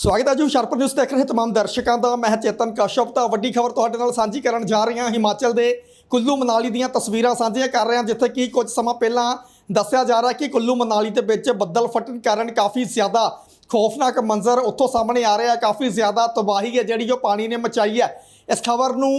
ਸਵਾਗਤ ਹੈ ਜੀ, ਹੁਸ਼ਿਆਰਪੁਰ ਨਿਊਜ਼ ਦੇਖ ਰਹੇ ਤਮਾਮ ਦਰਸ਼ਕਾਂ ਦਾ। ਮੈਂ ਚੇਤਨ ਕਸ਼ਪ ਤਾਂ ਵੱਡੀ ਖਬਰ ਤੁਹਾਡੇ ਨਾਲ ਸਾਂਝੀ ਕਰਨ ਜਾ ਰਹੇ ਹਾਂ। ਹਿਮਾਚਲ ਦੇ ਕੁੱਲੂ ਮਨਾਲੀ ਦੀਆਂ ਤਸਵੀਰਾਂ ਸਾਂਝੀਆਂ ਕਰ ਰਹੇ ਹਾਂ, ਜਿੱਥੇ ਕਿ ਕੁਝ ਸਮਾਂ ਪਹਿਲਾਂ ਦੱਸਿਆ ਜਾ ਰਿਹਾ ਕਿ ਕੁੱਲੂ ਮਨਾਲੀ ਦੇ ਵਿੱਚ ਬੱਦਲ ਫਟਣ ਕਾਰਨ ਕਾਫੀ ਜ਼ਿਆਦਾ ਖੌਫਨਾਕ ਮੰਜ਼ਰ ਉੱਥੋਂ ਸਾਹਮਣੇ ਆ ਰਿਹਾ ਹੈ। ਕਾਫੀ ਜ਼ਿਆਦਾ ਤਬਾਹੀ ਹੈ ਜਿਹੜੀ ਜੋ ਪਾਣੀ ਨੇ ਮਚਾਈ ਹੈ। ਇਸ ਖਬਰ ਨੂੰ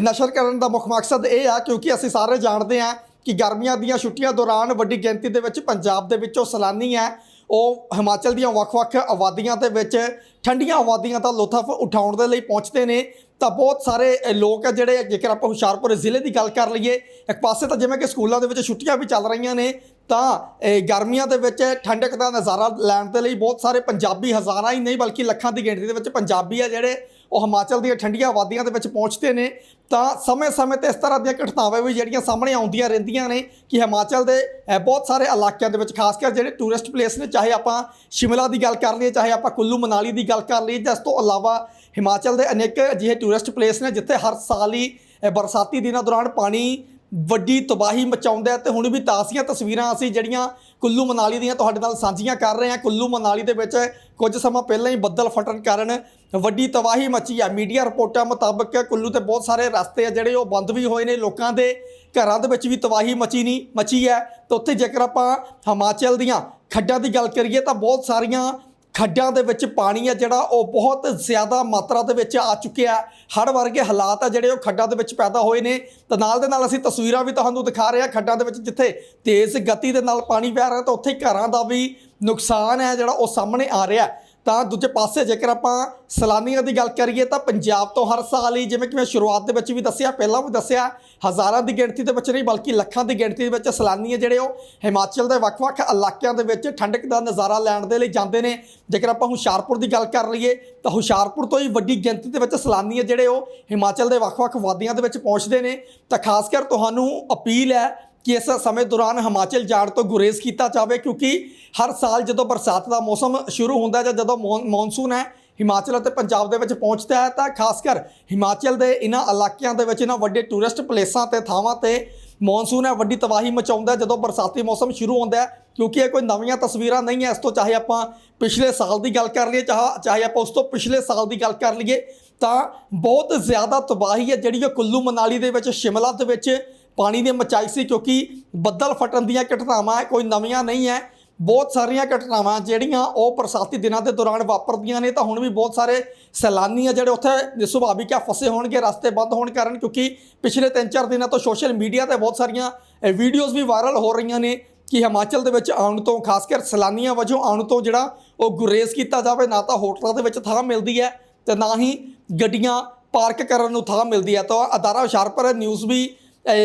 ਨਸ਼ਰ ਕਰਨ ਦਾ ਮੁੱਖ ਮਕਸਦ ਇਹ ਆ, ਕਿਉਂਕਿ ਅਸੀਂ ਸਾਰੇ ਜਾਣਦੇ ਹਾਂ ਕਿ ਗਰਮੀਆਂ ਦੀਆਂ ਛੁੱਟੀਆਂ ਦੌਰਾਨ ਵੱਡੀ ਗਿਣਤੀ ਦੇ ਵਿੱਚ ਪੰਜਾਬ ਦੇ ਵਿੱਚੋਂ ਸੈਲਾਨੀ ਹੈ। ਉਹ ਹਿਮਾਚਲ ਦੀਆਂ ਵੱਖ-ਵੱਖ ਆਬਾਦੀਆਂ ਦੇ ਵਿੱਚ ਠੰਡੀਆਂ ਆਬਾਦੀਆਂ ਦਾ ਲੁਤਫ ਉਠਾਉਣ ਦੇ ਲਈ ਪਹੁੰਚਦੇ ਨੇ। ਤਾਂ ਬਹੁਤ ਸਾਰੇ ਲੋਕ ਜਿਹੜੇ ਜੇਕਰ ਆਪਾਂ ਹੁਸ਼ਿਆਰਪੁਰ ਜ਼ਿਲ੍ਹੇ ਦੀ ਗੱਲ ਕਰ ਲਈਏ, ਇੱਕ ਪਾਸੇ ਤਾਂ ਜਿਵੇਂ ਕਿ ਸਕੂਲਾਂ ਦੇ ਵਿੱਚ ਛੁੱਟੀਆਂ ਵੀ ਚੱਲ ਰਹੀਆਂ ਨੇ ਤਾਂ ਗਰਮੀਆਂ ਦੇ ਵਿੱਚ ਠੰਡਕ ਦਾ ਨਜ਼ਾਰਾ ਲੈਣ ਦੇ ਲਈ ਬਹੁਤ ਸਾਰੇ ਪੰਜਾਬੀ ਹਜ਼ਾਰਾਂ ਹੀ ਨਹੀਂ ਬਲਕਿ ਲੱਖਾਂ ਦੀ ਗਿਣਤੀ ਦੇ ਵਿੱਚ ਪੰਜਾਬੀ ਆ ਜਿਹੜੇ ਉਹ ਹਿਮਾਚਲ ਦੀਆਂ ਠੰਡੀਆਂ ਆਬਾਦੀਆਂ ਦੇ ਵਿੱਚ ਪਹੁੰਚਦੇ ਨੇ। ਤਾਂ ਸਮੇਂ-ਸਮੇਂ ਤੇ ਇਸ ਤਰ੍ਹਾਂ ਦੀਆਂ ਘਟਨਾਵਾਂ ਵੀ ਜਿਹੜੀਆਂ ਸਾਹਮਣੇ ਆਉਂਦੀਆਂ ਰਹਿੰਦੀਆਂ ਨੇ ਕਿ ਹਿਮਾਚਲ ਦੇ ਬਹੁਤ ਸਾਰੇ ਇਲਾਕਿਆਂ ਦੇ ਵਿੱਚ ਖਾਸ ਕਰ ਜਿਹੜੇ ਟੂਰਿਸਟ ਪਲੇਸ ਨੇ, ਚਾਹੇ ਆਪਾਂ ਸ਼ਿਮਲਾ ਦੀ ਗੱਲ ਕਰ ਲਈਏ, ਚਾਹੇ ਆਪਾਂ ਕੁੱਲੂ ਮਨਾਲੀ ਦੀ ਗੱਲ ਕਰ ਲਈਏ ਜਾਂ ਇਸ ਤੋਂ ਇਲਾਵਾ ਹਿਮਾਚਲ ਦੇ ਅਨੇਕ ਅਜਿਹੇ ਟੂਰਿਸਟ ਪਲੇਸ ਨੇ ਜਿੱਥੇ ਹਰ ਸਾਲ ਹੀ ਬਰਸਾਤੀ ਦਿਨਾਂ ਦੌਰਾਨ ਪਾਣੀ ਵੱਡੀ ਤਬਾਹੀ ਮਚਾਉਂਦਾ ਹੈ ਤੇ ਹੁਣ ਵੀ ਤਾਜ਼ੀਆਂ ਤਸਵੀਰਾਂ ਅਸੀਂ ਜਿਹੜੀਆਂ ਕੁੱਲੂ ਮਨਾਲੀ ਦੀਆਂ ਤੁਹਾਡੇ ਨਾਲ ਸਾਂਝੀਆਂ ਕਰ ਰਹੇ ਹਾਂ। ਕੁੱਲੂ ਮਨਾਲੀ ਦੇ ਵਿੱਚ ਕੁਝ ਸਮਾਂ ਪਹਿਲਾਂ ਹੀ ਬੱਦਲ ਫਟਣ ਕਾਰਨ ਵੱਡੀ ਤਬਾਹੀ ਮਚੀ ਹੈ। ਮੀਡੀਆ ਰਿਪੋਰਟਾਂ ਮੁਤਾਬਕ ਕੁੱਲੂ ਤੇ ਬਹੁਤ ਸਾਰੇ ਰਸਤੇ ਆ ਜਿਹੜੇ ਉਹ ਬੰਦ ਵੀ ਹੋਏ ਨੇ। ਲੋਕਾਂ ਦੇ ਘਰਾਂ ਦੇ ਵਿੱਚ ਵੀ ਤਬਾਹੀ ਮਚੀ ਨਹੀਂ ਮਚੀ ਹੈ। ਤੇ ਉੱਥੇ ਜੇਕਰ ਆਪਾਂ ਹਿਮਾਚਲ ਦੀਆਂ ਖੱਡਾਂ ਦੀ ਗੱਲ ਕਰੀਏ ਤਾਂ ਬਹੁਤ ਸਾਰੀਆਂ ਖੱਡਾਂ ਦੇ ਵਿੱਚ ਪਾਣੀ ਹੈ ਜਿਹੜਾ ਉਹ ਬਹੁਤ ਜ਼ਿਆਦਾ ਮਾਤਰਾ ਦੇ ਵਿੱਚ ਆ ਚੁੱਕਿਆ ਹੜ ਵਰਗੇ ਹਾਲਾਤ ਆ ਜਿਹੜੇ ਉਹ ਖੱਡਾਂ ਦੇ ਵਿੱਚ ਪੈਦਾ ਹੋਏ ਨੇ। ਤੇ ਨਾਲ ਦੇ ਨਾਲ ਅਸੀਂ ਤਸਵੀਰਾਂ ਵੀ ਤੁਹਾਨੂੰ ਦਿਖਾ ਰਹੇ ਹਾਂ ਖੱਡਾਂ ਦੇ ਵਿੱਚ ਜਿੱਥੇ ਤੇਜ਼ ਗਤੀ ਦੇ ਨਾਲ ਪਾਣੀ ਵਹਿ ਰਿਹਾ ਤਾਂ ਉੱਥੇ ਘਰਾਂ ਦਾ ਵੀ ਨੁਕਸਾਨ ਹੈ ਜਿਹੜਾ ਉਹ ਸਾਹਮਣੇ ਆ ਰਿਹਾ ਤਾਂ ਦੂਜੇ ਪਾਸੇ ਜੇਕਰ ਆਪਾਂ ਸੈਲਾਨੀਆਂ ਦੀ ਗੱਲ ਕਰੀਏ ਤਾਂ ਪੰਜਾਬ ਤੋਂ ਹਰ ਸਾਲ ਹੀ ਜਿਵੇਂ ਕਿ ਮੈਂ ਸ਼ੁਰੂਆਤ ਦੇ ਵਿੱਚ ਵੀ ਦੱਸਿਆ, ਪਹਿਲਾਂ ਵੀ ਦੱਸਿਆ, ਹਜ਼ਾਰਾਂ ਦੀ ਗਿਣਤੀ ਦੇ ਵਿੱਚ ਨਹੀਂ ਬਲਕਿ ਲੱਖਾਂ ਦੀ ਗਿਣਤੀ ਦੇ ਵਿੱਚ ਸੈਲਾਨੀ ਹੈ ਜਿਹੜੇ ਉਹ ਹਿਮਾਚਲ ਦੇ ਵੱਖ-ਵੱਖ ਇਲਾਕਿਆਂ ਦੇ ਵਿੱਚ ਠੰਡਕ ਦਾ ਨਜ਼ਾਰਾ ਲੈਣ ਦੇ ਲਈ ਜਾਂਦੇ ਨੇ। ਜੇਕਰ ਆਪਾਂ ਹੁਸ਼ਿਆਰਪੁਰ ਦੀ ਗੱਲ ਕਰ ਲਈਏ ਤਾਂ ਹੁਸ਼ਿਆਰਪੁਰ ਤੋਂ ਹੀ ਵੱਡੀ ਗਿਣਤੀ ਦੇ ਵਿੱਚ ਸੈਲਾਨੀ ਹੈ ਜਿਹੜੇ ਉਹ ਹਿਮਾਚਲ ਦੇ ਵੱਖ-ਵੱਖ ਵਾਦੀਆਂ ਦੇ ਵਿੱਚ ਪਹੁੰਚਦੇ ਨੇ। ਤਾਂ ਖਾਸ ਕਰ ਤੁਹਾਨੂੰ ਅਪੀਲ ਹੈ ਕਿ ਇਸ ਸਮੇਂ ਦੌਰਾਨ ਹਿਮਾਚਲ ਜਾਣ ਤੋਂ ਗੁਰੇਜ਼ ਕੀਤਾ ਜਾਵੇ, ਕਿਉਂਕਿ ਹਰ ਸਾਲ ਜਦੋਂ ਬਰਸਾਤ ਦਾ ਮੌਸਮ ਸ਼ੁਰੂ ਹੁੰਦਾ ਜਾਂ ਜਦੋਂ ਮੌਨਸੂਨ ਹੈ, ਹਿਮਾਚਲ ਅਤੇ ਪੰਜਾਬ ਦੇ ਵਿੱਚ ਪਹੁੰਚਦਾ ਹੈ, ਤਾਂ ਖਾਸ ਕਰ ਹਿਮਾਚਲ ਦੇ ਇਹਨਾਂ ਇਲਾਕਿਆਂ ਦੇ ਵਿੱਚ ਇਹਨਾਂ ਵੱਡੇ ਟੂਰਿਸਟ ਪਲੇਸਾਂ ਤੇ ਥਾਵਾਂ ਤੇ ਮੌਨਸੂਨ ਹੈ, ਵੱਡੀ ਤਬਾਹੀ ਮਚਾਉਂਦਾ ਜਦੋਂ ਬਰਸਾਤੀ ਮੌਸਮ ਸ਼ੁਰੂ ਹੁੰਦਾ ਹੈ, ਕਿਉਂਕਿ ਇਹ ਕੋਈ ਨਵੀਆਂ ਤਸਵੀਰਾਂ ਨਹੀਂ ਹੈ। ਇਸ ਤੋਂ ਚਾਹੇ ਆਪਾਂ ਪਿਛਲੇ ਸਾਲ ਦੀ ਗੱਲ ਕਰ ਲਈਏ, ਚਾਹ, ਚਾਹੇ ਆਪਾਂ ਉਸ ਤੋਂ ਪਿਛਲੇ ਸਾਲ ਦੀ ਗੱਲ ਕਰ ਲਈਏ, ਤਾਂ ਬਹੁਤ ਜ਼ਿਆਦਾ ਤਬਾਹੀ ਹੈ, ਜਿਹੜੀ ਉਹ ਕੁੱਲੂ ਮਨਾਲੀ ਦੇ ਵਿੱਚ, ਸ਼ਿਮਲਾ ਦੇ ਵਿੱਚ ਪਾਣੀ ਦੀ ਮਚਾਈ ਸੀ ਕਿਉਂਕਿ ਬੱਦਲ ਫਟਣ ਦੀਆਂ ਘਟਨਾਵਾਂ ਕੋਈ ਨਵੀਆਂ ਨਹੀਂ ਹੈ। ਬਹੁਤ ਸਾਰੀਆਂ ਘਟਨਾਵਾਂ ਜਿਹੜੀਆਂ ਉਹ ਬਰਸਾਤੀ ਦਿਨਾਂ ਦੇ ਦੌਰਾਨ ਵਾਪਰਦੀਆਂ ਨੇ, ਤਾਂ ਹੁਣ ਵੀ ਬਹੁਤ ਸਾਰੇ ਸੈਲਾਨੀ ਆ ਜਿਹੜੇ ਉੱਥੇ ਸੁਭਾਵਿਕ ਆ ਫਸੇ ਹੋਣਗੇ, ਰਸਤੇ ਬੰਦ ਹੋਣ ਕਾਰਨ, ਕਿਉਂਕਿ ਪਿਛਲੇ 3-4 ਦਿਨਾਂ ਤੋਂ ਸੋਸ਼ਲ ਮੀਡੀਆ ਤੇ ਬਹੁਤ ਸਾਰੀਆਂ ਵੀਡੀਓਜ਼ ਵੀ ਵਾਇਰਲ ਹੋ ਰਹੀਆਂ ਨੇ ਕਿ ਹਿਮਾਚਲ ਦੇ ਵਿੱਚ ਆਉਣ ਤੋਂ, ਖਾਸ ਕਰ ਸੈਲਾਨੀਆਂ ਵਜੋਂ ਆਉਣ ਤੋਂ ਜਿਹੜਾ ਉਹ ਗੁਰੇਜ਼ ਕੀਤਾ ਜਾਵੇ, ਨਾ ਤਾਂ ਹੋਟਲਾਂ ਦੇ ਵਿੱਚ ਥਾਂ ਮਿਲਦੀ ਹੈ ਤੇ ਨਾ ਹੀ ਗੱਡੀਆਂ ਪਾਰਕ ਕਰਨ ਨੂੰ ਥਾਂ ਮਿਲਦੀ ਹੈ। ਤਾਂ ਅਦਾਰਾ ਹੁਸ਼ਿਆਰਪੁਰ ਨਿਊਜ਼ ਵੀ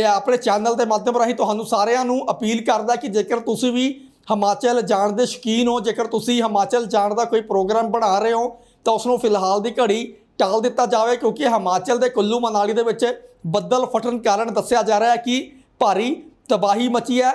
ਆਪਣੇ ਚੈਨਲ ਦੇ ਮਾਧਿਅਮ ਰਾਹੀਂ ਤੁਹਾਨੂੰ ਸਾਰਿਆਂ ਨੂੰ ਅਪੀਲ ਕਰਦਾ ਕਿ ਜੇਕਰ ਤੁਸੀਂ ਵੀ ਹਿਮਾਚਲ ਜਾਣ ਦੇ ਸ਼ੌਕੀਨ ਹੋ, ਜੇਕਰ ਤੁਸੀਂ ਹਿਮਾਚਲ ਜਾਣ ਦਾ ਕੋਈ ਪ੍ਰੋਗਰਾਮ ਬਣਾ ਰਹੇ ਹੋ, ਤਾਂ ਉਸ ਨੂੰ ਫਿਲਹਾਲ ਦੀ ਘੜੀ ਟਾਲ ਦਿੱਤਾ ਜਾਵੇ, ਕਿਉਂਕਿ ਹਿਮਾਚਲ ਦੇ ਕੁੱਲੂ ਮਨਾਲੀ ਦੇ ਵਿੱਚ ਬੱਦਲ ਫਟਣ ਕਾਰਨ ਦੱਸਿਆ ਜਾ ਰਿਹਾ ਹੈ ਕਿ ਭਾਰੀ ਤਬਾਹੀ ਮਚੀ ਹੈ।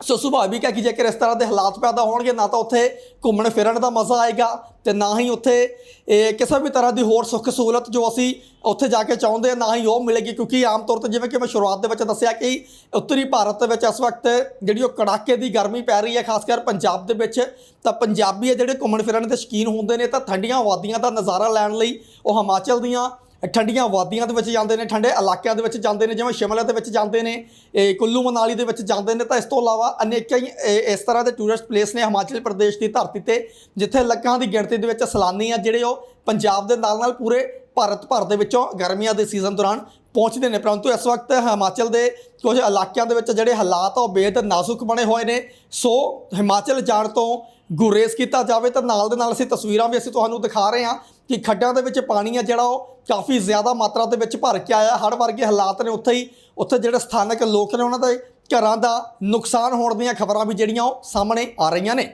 ਸੋ ਸੁਭਾਵਿਕ ਹੈ ਕਿ ਜੇਕਰ ਇਸ ਤਰ੍ਹਾਂ ਦੇ ਹਾਲਾਤ ਪੈਦਾ ਹੋਣਗੇ, ਨਾ ਤਾਂ ਉੱਥੇ ਘੁੰਮਣ ਫਿਰਨ ਦਾ ਮਜ਼ਾ ਆਏਗਾ ਤੇ ਨਾ ਹੀ ਉੱਥੇ, ਇਹ ਕਿਸੇ ਵੀ ਤਰ੍ਹਾਂ ਦੀ ਹੋਰ ਸੁੱਖ ਸਹੂਲਤ ਜੋ ਅਸੀਂ ਉੱਥੇ ਜਾ ਕੇ ਚਾਹੁੰਦੇ ਹਾਂ ਨਾ ਹੀ ਉਹ ਮਿਲੇਗੀ। ਕਿਉਂਕਿ ਆਮ ਤੌਰ ਤੇ ਜਿਵੇਂ ਕਿ ਮੈਂ ਸ਼ੁਰੂਆਤ ਦੇ ਵਿੱਚ ਦੱਸਿਆ ਕਿ ਉੱਤਰੀ ਭਾਰਤ ਦੇ ਵਿੱਚ ਇਸ ਵਕਤ ਜਿਹੜੀ ਉਹ ਕੜਾਕੇ ਦੀ ਗਰਮੀ ਪੈ ਰਹੀ ਹੈ, ਖਾਸ ਕਰ ਪੰਜਾਬ ਦੇ ਵਿੱਚ, ਤਾਂ ਪੰਜਾਬੀ ਜਿਹੜੇ ਘੁੰਮਣ ਫਿਰਨ ਦੇ ਸ਼ੌਕੀਨ ਹੁੰਦੇ ਨੇ, ਤਾਂ ਠੰਡੀਆਂ ਵਾਦੀਆਂ ਦਾ ਨਜ਼ਾਰਾ ਲੈਣ ਲਈ ਉਹ ਹਿਮਾਚਲ ਦੀਆਂ ਠੰਡੀਆਂ ਵਾਦੀਆਂ ਦੇ ਵਿੱਚ ਜਾਂਦੇ ਨੇ, ਠੰਡੇ ਇਲਾਕਿਆਂ ਦੇ ਵਿੱਚ ਜਾਂਦੇ ਨੇ, ਜਿਵੇਂ ਸ਼ਿਮਲਾ ਦੇ ਵਿੱਚ ਜਾਂਦੇ ਨੇ, ਇਹ ਕੁੱਲੂ ਮਨਾਲੀ ਦੇ ਵਿੱਚ ਜਾਂਦੇ ਨੇ, ਤਾਂ ਇਸ ਤੋਂ ਇਲਾਵਾ ਅਨੇਕਾਂ ਹੀ ਇਸ ਤਰ੍ਹਾਂ ਦੇ ਟੂਰਿਸਟ ਪਲੇਸ ਨੇ ਹਿਮਾਚਲ ਪ੍ਰਦੇਸ਼ ਦੀ ਧਰਤੀ ਤੇ, ਜਿੱਥੇ ਲੱਖਾਂ ਦੀ ਗਿਣਤੀ ਦੇ ਵਿੱਚ ਸੈਲਾਨੀ ਆ, ਜਿਹੜੇ ਉਹ ਪੰਜਾਬ ਦੇ ਨਾਲ ਨਾਲ ਪੂਰੇ ਭਾਰਤ ਭਰ ਦੇ ਵਿੱਚੋਂ ਗਰਮੀਆਂ ਦੇ ਸੀਜ਼ਨ ਦੌਰਾਨ ਪਹੁੰਚਦੇ ਨੇ। ਪਰੰਤੂ ਇਸ ਵਕਤ ਹਿਮਾਚਲ ਦੇ ਕੁਝ ਇਲਾਕਿਆਂ ਦੇ ਵਿੱਚ ਜਿਹੜੇ ਹਾਲਾਤ ਆ, ਉਹ ਬੇਹੱਦ ਨਾਜ਼ੁਕ ਬਣੇ ਹੋਏ ਨੇ। ਸੋ ਹਿਮਾਚਲ ਜਾਣ ਤੋਂ ਗੁਰੇਜ਼ ਕੀਤਾ ਜਾਵੇ ਤਾਂ ਨਾਲ ਦੇ ਨਾਲ ਅਸੀਂ ਤਸਵੀਰਾਂ ਵੀ ਅਸੀਂ ਤੁਹਾਨੂੰ ਦਿਖਾ ਰਹੇ ਹਾਂ ਕਿ ਖੱਡਾਂ ਦੇ ਵਿੱਚ ਪਾਣੀ ਆ ਜਿਹੜਾ, ਉਹ ਕਾਫੀ ਜ਼ਿਆਦਾ ਮਾਤਰਾ ਦੇ ਵਿੱਚ ਭਰ ਕੇ ਆਇਆ। ਹੜ੍ਹ ਵਰਗੇ ਹਾਲਾਤ ਨੇ ਉੱਥੇ ਹੀ, ਉੱਥੇ ਜਿਹੜੇ ਸਥਾਨਕ ਲੋਕ ਨੇ ਉਹਨਾਂ ਦੇ ਘਰਾਂ ਦਾ ਨੁਕਸਾਨ ਹੋਣ ਦੀਆਂ ਖਬਰਾਂ ਵੀ ਜਿਹੜੀਆਂ, ਉਹ ਸਾਹਮਣੇ ਆ ਰਹੀਆਂ ਨੇ।